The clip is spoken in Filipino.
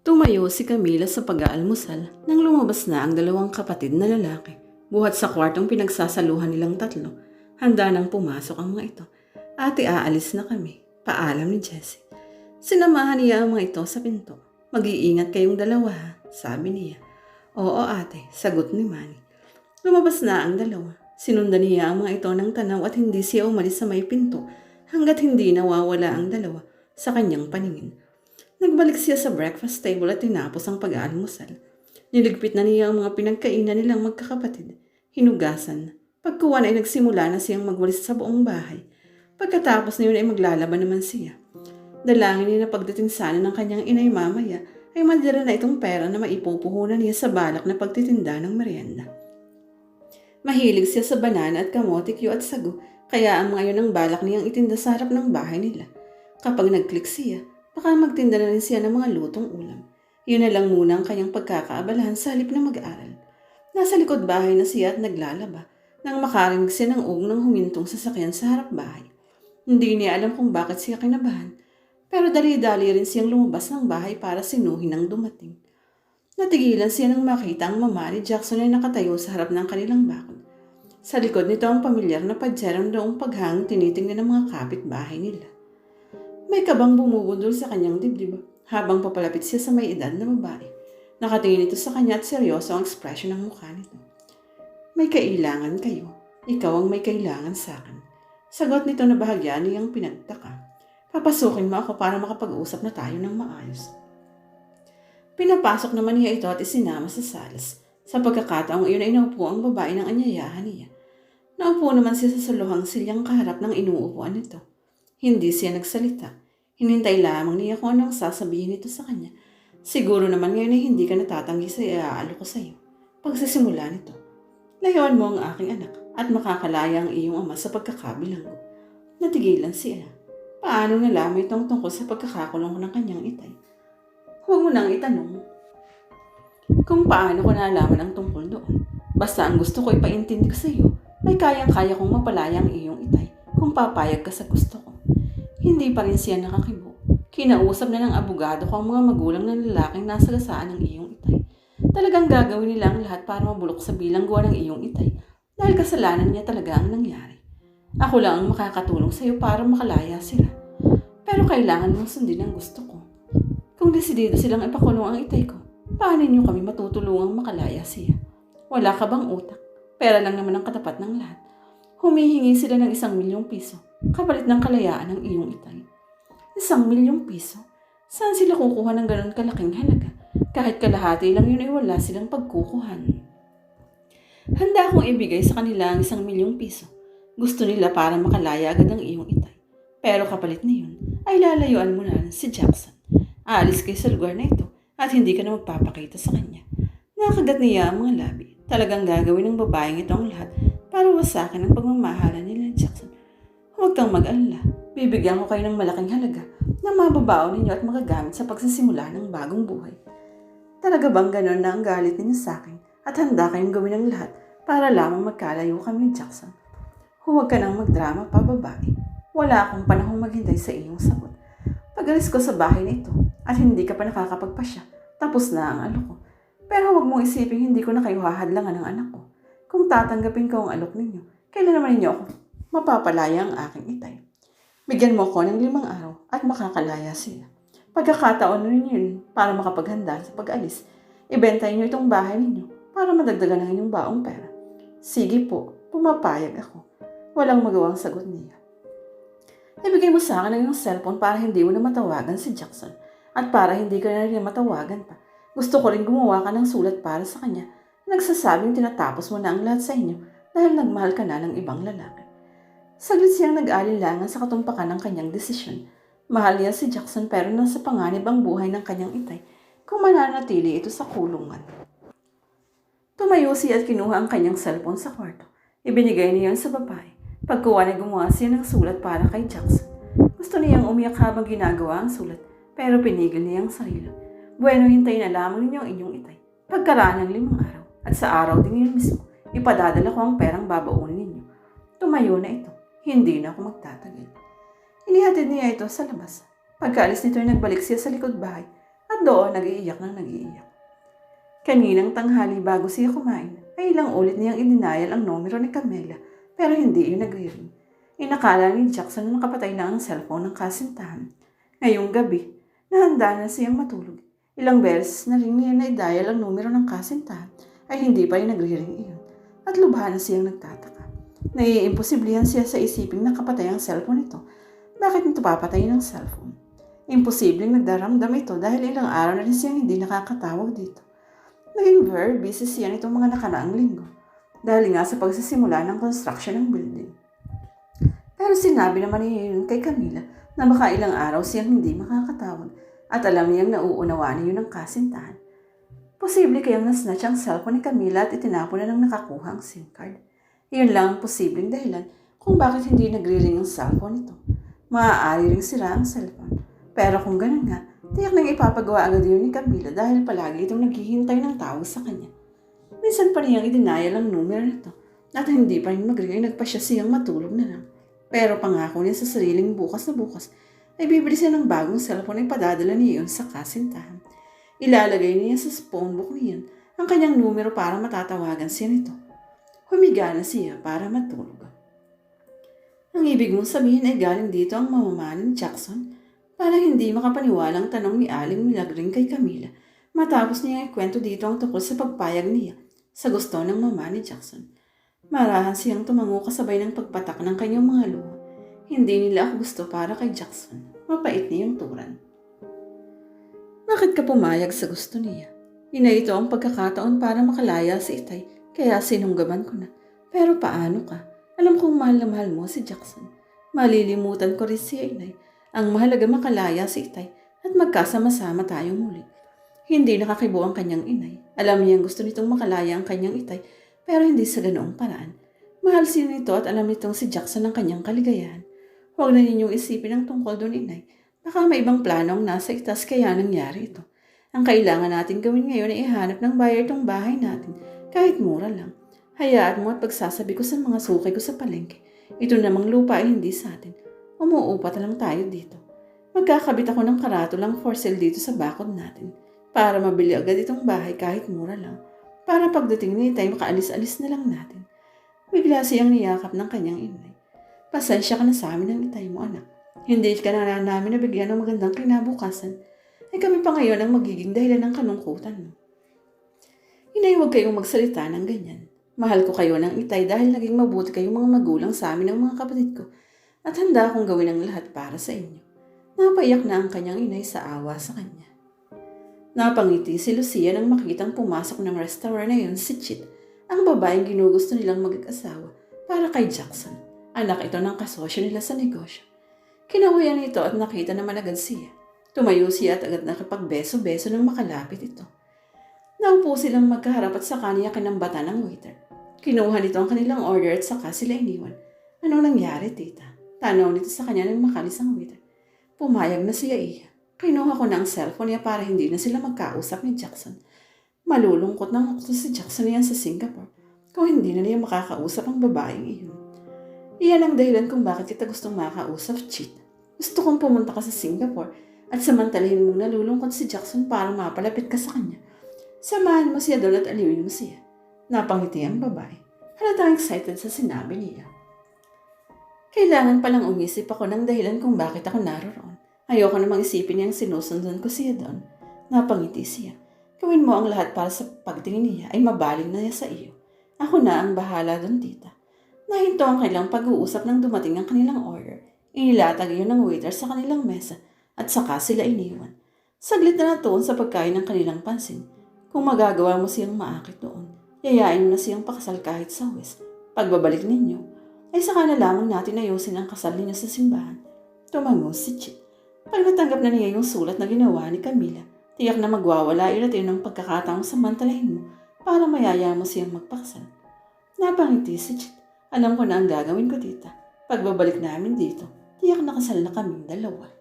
Tumayo si Camila sa pag-aalmusal nang lumabas na ang dalawang kapatid na lalaki. Buhat sa kwartong pinagsasaluhan nilang tatlo, handa nang pumasok ang mga ito. Ate, aalis na kami. Paalam ni Jessie. Sinamahan niya ang mga ito sa pinto. Mag-iingat kayong dalawa, ha?" sabi niya. Oo ate, sagot ni Manny. Lumabas na ang dalawa. Sinundan niya ang mga ito ng tanaw at hindi siya umalis sa may pinto hanggat hindi nawawala ang dalawa sa kanyang paningin. Nagbalik siya sa breakfast table at tinapos ang pag-aalmusal. Niligpit na niya ang mga pinagkainan nilang magkakapatid. Hinugasan. Pagkuwan ay nagsimula na siyang magwalis sa buong bahay. Pagkatapos na yun ay maglalaban naman siya. Dalangin niya na pagdating sana ng kanyang inay mamaya ay madala na itong pera na maipupuhunan niya sa balak na pagtitinda ng merienda. Mahilig siya sa banana at kamote, Q at sago, kaya ang mga yun ang balak niyang itinda sa harap ng bahay nila. Kapag nag-click siya, baka magtinda na rin siya ng mga lutong ulam. Yun na lang muna ang kanyang pagkakaabalahan sa halip na mag-aaral. Nasa likod bahay na siya at naglalaba nang makarinig siya ng ug ng humintong sasakyan sa harap bahay. Hindi niya alam kung bakit siya kinabahan, pero dali-dali rin siyang lumabas ng bahay para sinuhin ang dumating. Natigilan siya nang makita ang mama ni Jackson ay nakatayo sa harap ng kanilang bakod. Sa likod nito ang pamilyar na padyarang noong paghang tinitingnan ng mga kapitbahay nila. May kabang bumubundol sa kanyang dibdib habang papalapit siya sa may edad na babae. Nakatingin ito sa kanya at seryoso ang ekspresyon ng mukha nito. May kailangan kayo. Ikaw ang may kailangan sa akin. Sagot nito na bahagya niyang pinagtaka. Papasukin mo ako para makapag-usap na tayo ng maayos. Pinapasok naman niya ito at isinama sa salas. Sa pagkakataong iyon ay naupo ang babae ng anyayahan niya. Naupo naman siya sa saluhang silyang kaharap ng inuupuan nito. Hindi siya nagsalita. Hinintay lamang niya kung anong sasabihin nito sa kanya. Siguro naman ngayon ay hindi ka natatanggi sa iaalo ko sa iyo. Pagsisimula nito. Layuan mo ang aking anak at makakalaya ang iyong ama sa pagkakabilanggo. Natigilan siya. Paano nalaman itong tungkol sa pagkakakulong ko ng kanyang itay? Huwag mo nang itanong. Kung paano ko nalaman ang tungkol doon. Basta ang gusto ko ipaintindi ko sa iyo, ay kayang-kaya kong mapalaya ang iyong itay kung papayag ka sa gusto ko. Hindi pa rin siya nakakibo. Kinausap na ng abogado ko ang mga magulang ng lalaking nasa gasaan ng iyong itay. Talagang gagawin nila ang lahat para mabulok sa bilangguan ng iyong itay dahil kasalanan niya talaga ang nangyari. Ako lang ang makakatulong sa iyo para makalaya sila. Pero kailangan mong sundin ang gusto ko. Kung desidido silang ipakulong ang itay ko, paano niyo kami matutulungang makalaya siya? Wala ka bang utak? Pera lang naman ang katapat ng lahat. Humihingi sila ng isang milyong piso kapalit ng kalayaan ng iyong itay. Isang milyong piso? Saan sila kukuha ng ganun kalaking halaga? Kahit kalahati lang yun ay wala silang pagkukuhan. Handa akong ibigay sa kanila ang isang milyong piso. Gusto nila para makalaya agad ang iyong itay. Pero kapalit na yun, ay lalayuan mo na si Jackson. Aalis kayo sa lugar na ito at hindi ka na magpapakita sa kanya. Nakagat niya ang mga labi. Talagang gagawin ng babaeng ito ang lahat para wasakin ang pagmamahalan nila ni Jackson. Huwag kang mag-alala. Bibigyan ko kayo ng malaking halaga na mababaon ninyo at magagamit sa pagsisimula ng bagong buhay. Talaga bang ganon na ang galit ninyo sa akin at handa kayong gawin ang lahat para lamang magkalayo kami ni Jackson? Huwag ka nang magdrama pa, babae. Wala akong panahong maghintay sa iyong sagot. Pag-alis ko sa bahay na ito at hindi ka pa nakakapagpasya, tapos na ang alok ko. Pero huwag mong isipin hindi ko na kayo hahadlangan ng anak ko. Kung tatanggapin ko ang alok ninyo, kailan naman ninyo ako mapapalaya ang aking itay. Bigyan mo ako ng limang araw at makakalaya sila. Pagkakataon ninyo yun para makapaghanda sa pag-alis, ibenta niyo itong bahay ninyo para madagdagan ang inyong baong pera. Sige po, pumapayag ako. Walang magawang sagot niya. Ibigay mo sa akin ang iyong cellphone para hindi mo na matawagan si Jackson at para hindi ka na rin matawagan pa. Gusto ko rin gumawa ka ng sulat para sa kanya nagsasabing tinatapos mo na ang lahat sa inyo dahil nagmahal ka na ng ibang lalaki. Saglit siyang nag-alilangan sa katumpakan ng kanyang desisyon. Mahal niya si Jackson pero nasa panganib ang buhay ng kanyang itay kung mananatili ito sa kulungan. Tumayo siya at kinuha ang kanyang cellphone sa kwarto. Ibinigay niya sa babae. Pagkuha na gumawa siya ng sulat para kay Jackson. Gusto niyang umiyak habang ginagawa ang sulat pero pinigil niya ang sarili. Bueno, hintayin na lamang ninyo ang inyong itay. Pagkaraan ng limang araw at sa araw din yun mismo, ipadadala ko ang perang babaunin ninyo. Tumayo na ito. Hindi na ako magtatagil. Inihatid niya ito sa labas. Pagkaalis nito ay nagbalik siya sa likod bahay at doon, nag-iiyak ng nag-iiyak. Kaninang tanghali bago siya kumain, ay ilang ulit niyang idinayal ang numero ni Camila pero hindi yun nagre-ring. Inakala ni Jackson na nakapatay na ang cellphone ng kasintahan. Ngayong gabi, nahanda na siyang matulog. Ilang beses na rin niya na-dial ang numero ng kasintahan ay hindi pa rin nagre-ring iyon. At lubha na siyang nagtataka. Naiimposiblihan siya sa isiping nakapatay ang cellphone nito. Bakit nito papatayin ang cellphone? Imposibleng nagdaramdam ito dahil ilang araw na rin siyang hindi nakakatawag dito. Naging very busy siya nitong mga nakaraang linggo dahil nga sa pagsisimula ng construction ng building. Pero sinabi naman yun kay Camila na baka ilang araw siyang hindi makakatawag at alam niyang nauunawaan niyo ng kasintahan. Posible kayang nasnatch ang cellphone ni Camila at itinapon na ng nakakuha ang SIM card. Iyon lang ang posibleng dahilan kung bakit hindi nagre-ring ang cellphone nito. Maaari ring sira ang cellphone. Pero kung ganun nga, tiyak nang ipapagawa agad yun ni Camila dahil palagi itong naghihintay ng tawag sa kanya. Minsan pa niyang idinayal ang numero nito at hindi pa rin mag-ring ay nagpa siya siyang matulog na lang. Pero pangako niya sa sariling bukas na bukas ay bibili siya ng bagong cellphone ay padadala niya yun sa kasintahan. Ilalagay niya sa phone book niyan ang kanyang numero para matatawagan siya nito. Humiga na siya para matulog. Ang ibig mong sabihin ay galing dito ang mamamahan ni Jackson para hindi makapaniwalang tanong ni Aling Milagring kay Camila matapos niya ikwento dito ang tungkol sa pagpayag niya sa gusto ng mama ni Jackson. Marahan siyang tumango kasabay ng pagpatak ng kanyang mga luha. Hindi nila ako gusto para kay Jackson. Mapait niya yung turan. Bakit ka pumayag sa gusto niya? Ina ito ang pagkakataon para makalaya si Itay, kaya sinunggaban ko na. Pero paano ka? Alam kong mahal na mahal mo si Jackson. Malilimutan ko rin si Inay. Ang mahalaga makalaya si Itay at magkasama-sama tayong muli. Hindi nakakibo ang kanyang inay. Alam niyang gusto nitong makalaya ang kanyang itay, pero hindi sa ganoong paraan. Mahal siya nito at alam nitong si Jackson ang kanyang kaligayahan. Huwag na ninyong isipin ang tungkol doon, inay. Baka may ibang plano ang nasa itas kaya nangyari ito. Ang kailangan natin gawin ngayon ay ihanap ng buyer itong bahay natin, kahit mura lang. Hayaan mo at pagsasabi ko sa mga sukay ko sa palengke. Ito namang lupa ay hindi sa atin. Umuupat lang tayo dito. Magkakabit ako ng karatulang for sale dito sa bakod natin para mabili agad itong bahay kahit mura lang. Para pagdating ni Itay, makaalis-alis na lang natin. Bigla siyang niyakap ng kanyang inay. Pasensya ka na sa amin ng Itay mo, anak. Hindi ka na namin nabigyan ng magandang kinabukasan. Ay kami pa ngayon ang magiging dahilan ng kanungkutan mo. Inay, huwag kayong magsalita ng ganyan. Mahal ko kayo ng Itay dahil naging mabuti kayong mga magulang sa amin ng mga kapatid ko. At handa akong gawin ang lahat para sa inyo. Napaiyak na ang kanyang inay sa awa sa kanya. Napangiti si Lucia nang makitang pumasok ng restaurant na yun si Chit, ang babaeng ginugusto nilang mag-asawa para kay Jackson. Anak ito ng kasosyo nila sa negosyo. Kinawayan nito at nakita naman agad siya. Tumayo siya at agad nakapagbeso-beso nang makalapit ito. Naupo silang magkaharap at sa kanya kinambata ng waiter. Kinuha nito ang kanilang order at saka sila iniwan. Anong nangyari, tita? Tanaw nito sa kanya nang makalis ang waiter. Pumayag na siya iya. Kinuha ko na ang cellphone niya para hindi na sila magkausap ni Jackson. Malulungkot na ako si Jackson niyan sa Singapore kung hindi na niya makakausap ang babaeng iyon. Iyan ang dahilan kung bakit kita gustong makakausap, cheat. Gusto kong pumunta ka sa Singapore at samantalahin mo nalulungkot si Jackson para mapalapit ka sa kanya. Samahan mo siya doon at aliwin mo siya. Napangiti ang babae. Halatang excited sa sinabi niya. Kailangan palang umisip ako ng dahilan kung bakit ako naroon. Ayoko namang isipin niyang sinusundan ko siya doon. Napangiti siya. Gawin mo ang lahat para sa pagtingin niya ay mabaling na niya sa iyo. Ako na ang bahala doon, tita. Nahinto ang kanilang pag-uusap nang dumating ang kanilang order. Inilatag iyon ng waiter sa kanilang mesa at saka sila iniwan. Saglit na natuon sa pagkain ng kanilang pansin. Kung magagawa mo siyang maakit doon, yayain mo na siyang pakasal kahit sa West. Pagbabalik ninyo, ay saka na lamang natin ayusin ang kasal ninyo sa simbahan. Tumango si Chip. Pag natanggap na niya yung sulat na ginawa ni Camila, tiyak na magwawala yun ang pagkakataong samantalahin mo para mayaya mo siyang magpakasal. Napangiti si Chit. Alam ko na ang gagawin ko, tita. Pagbabalik namin dito, tiyak na kasal na kaming dalawa.